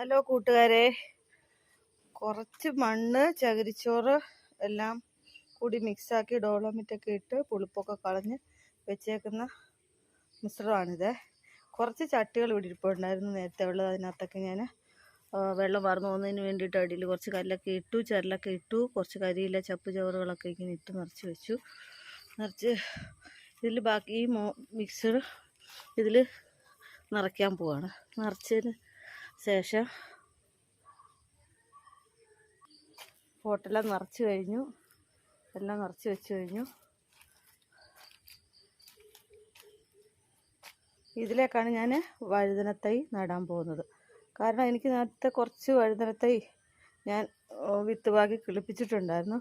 Hello കൂട്ടുകാരെ. കുറച്ച് മണ്ണ് ചകിരിച്ചോറ് എല്ലാം കൂടി മിക്സാക്കി ഡോളോമിറ്റൊക്കെ ഇട്ട് പുളിപ്പൊക്കെ കളഞ്ഞ് വെച്ചേക്കുന്ന മിശ്രമാണിത്. കുറച്ച് ചട്ടികൾ ഇവിടെ ഇരിപ്പുണ്ടായിരുന്നു നേരത്തെ ഉള്ളത്. അതിനകത്തൊക്കെ ഞാൻ വെള്ളം വാർന്നു പോകുന്നതിന് വേണ്ടിയിട്ട് അടിയിൽ കുറച്ച് കല്ലൊക്കെ ഇട്ടു ചരലൊക്കെ ഇട്ടു കുറച്ച് കരിയില ചപ്പ് ചവറുകളൊക്കെ ഇങ്ങനെ ഇട്ട് നിറച്ച് വെച്ചു. നിറച്ച് ഇതിൽ ബാക്കി ഈ മോ മിക്സർ ഇതിൽ നിറയ്ക്കാൻ പോവാണ്. നിറച്ചതിന് ശേഷം പോട്ടെല്ലാം നിറച്ച് കഴിഞ്ഞു. എല്ലാം നിറച്ച് വെച്ച് കഴിഞ്ഞു. ഇതിലേക്കാണ് ഞാൻ വഴുതനത്തൈ നടാൻ പോകുന്നത്. കാരണം എനിക്ക് നേരത്തെ കുറച്ച് വഴുതനത്തൈ ഞാൻ ഓ, വിത്ത് പാകി കിളിപ്പിച്ചിട്ടുണ്ടായിരുന്നു.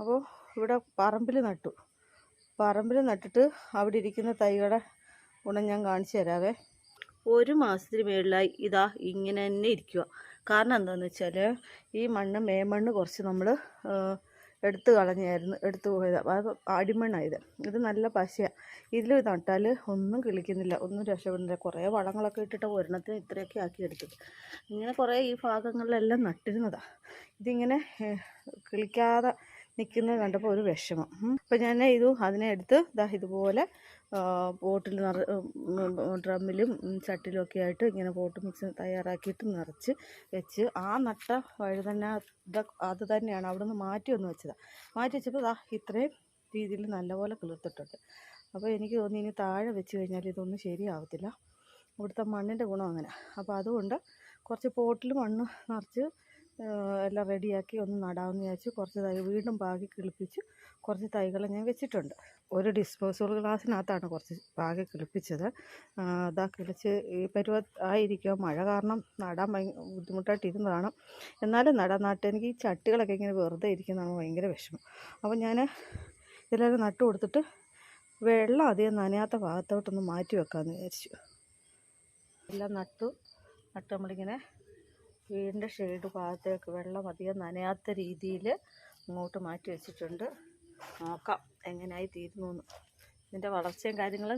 അപ്പോൾ ഇവിടെ പറമ്പിൽ നട്ടു. പറമ്പിൽ നട്ടിട്ട് അവിടെ ഇരിക്കുന്ന തൈകളുടെ ഗുണം ഞാൻ കാണിച്ചു തരാവേ. ഒരു മാസത്തിന് മേളിലായി ഇതാ ഇങ്ങനെ തന്നെ ഇരിക്കുക കാരണം എന്താണെന്ന് വെച്ചാൽ ഈ മണ്ണ് മേമണ്ണ് കുറച്ച് നമ്മൾ എടുത്തു കളഞ്ഞായിരുന്നു എടുത്തു പോയത്. അത് അടിമണ്ണായത്. ഇത് നല്ല പശയാണ് ഇതിൽ നട്ടാൽ ഒന്നും കിളിക്കുന്നില്ല ഒന്നും രക്ഷപ്പെടുന്നില്ല. കുറേ വളങ്ങളൊക്കെ ഇട്ടിട്ട് ഒരെണ്ണത്തിന് ഇത്രയൊക്കെ ആക്കി എടുത്തത്. ഇങ്ങനെ കുറേ ഈ ഭാഗങ്ങളിലെല്ലാം നട്ടിരുന്നതാണ് ഇതിങ്ങനെ കിളിക്കാതെ നിൽക്കുന്നത് കണ്ടപ്പോൾ ഒരു വിഷമം. അപ്പം ഞാൻ ഇത് അതിനെ എടുത്ത് ഇതാ ഇതുപോലെ പോട്ടിൽ നിറ ഡ്രമ്മിലും ചട്ടിലും ഒക്കെ ആയിട്ട് ഇങ്ങനെ പോട്ട് മിക്സ് തയ്യാറാക്കിയിട്ട് നിറച്ച് വെച്ച് ആ നട്ട വഴുതന അത് തന്നെയാണ് അവിടെ നിന്ന് മാറ്റി ഒന്ന് വെച്ചതാണ് മാറ്റി വെച്ചപ്പോൾ ഇതാ ഇത്രയും രീതിയിൽ നല്ലപോലെ കിളിർത്തിട്ടുണ്ട്. അപ്പോൾ എനിക്ക് തോന്നി ഇനി താഴെ വെച്ച് കഴിഞ്ഞാൽ ഇതൊന്നും ശരിയാവത്തില്ല. ഇവിടുത്തെ മണ്ണിന്റെ ഗുണം അങ്ങനെ. അപ്പോൾ അതുകൊണ്ട് കുറച്ച് പോട്ടിൽ മണ്ണ് നിറച്ച് എല്ലാം റെഡിയാക്കി ഒന്ന് നടാമെന്ന് വിചാരിച്ചു കുറച്ച് തൈ വീണ്ടും പാകി കിളിപ്പിച്ച് കുറച്ച് തൈകൾ ഞാൻ വെച്ചിട്ടുണ്ട്. ഒരു ഡിസ്പോസബിൾ ഗ്ലാസ്സിനകത്താണ് കുറച്ച് പാകി കിളിപ്പിച്ചത്. അതാ കിളിച്ച് ഈ പരുവ ആയിരിക്കുക മഴ കാരണം നടാൻ ഭയ ബുദ്ധിമുട്ടായിട്ടിരുന്നതാണ്. എന്നാലും നടാൻ നട്ട് എനിക്ക് ഈ ചട്ടികളൊക്കെ ഇങ്ങനെ വെറുതെ ഇരിക്കുന്നതാണ് ഭയങ്കര വിഷമം. അപ്പോൾ ഞാൻ ഇതിലൊക്കെ നട്ട് കൊടുത്തിട്ട് വെള്ളം അധികം നനയാത്ത ഭാഗത്തോട്ടൊന്ന് മാറ്റി വെക്കാമെന്ന് വിചാരിച്ചു. എല്ലാം നട്ടു. നട്ട് നമ്മളിങ്ങനെ വീടിന്റെ ഷെയ്ഡ് ഭാഗത്തേക്ക് വെള്ളം അധികം നനയാത്ത രീതിയിൽ ഇങ്ങോട്ട് മാറ്റി വെച്ചിട്ടുണ്ട്. നോക്കാം എങ്ങനെയായി തീരുന്നു എന്ന്. ഇതിന്റെ വളർച്ചയും കാര്യങ്ങളും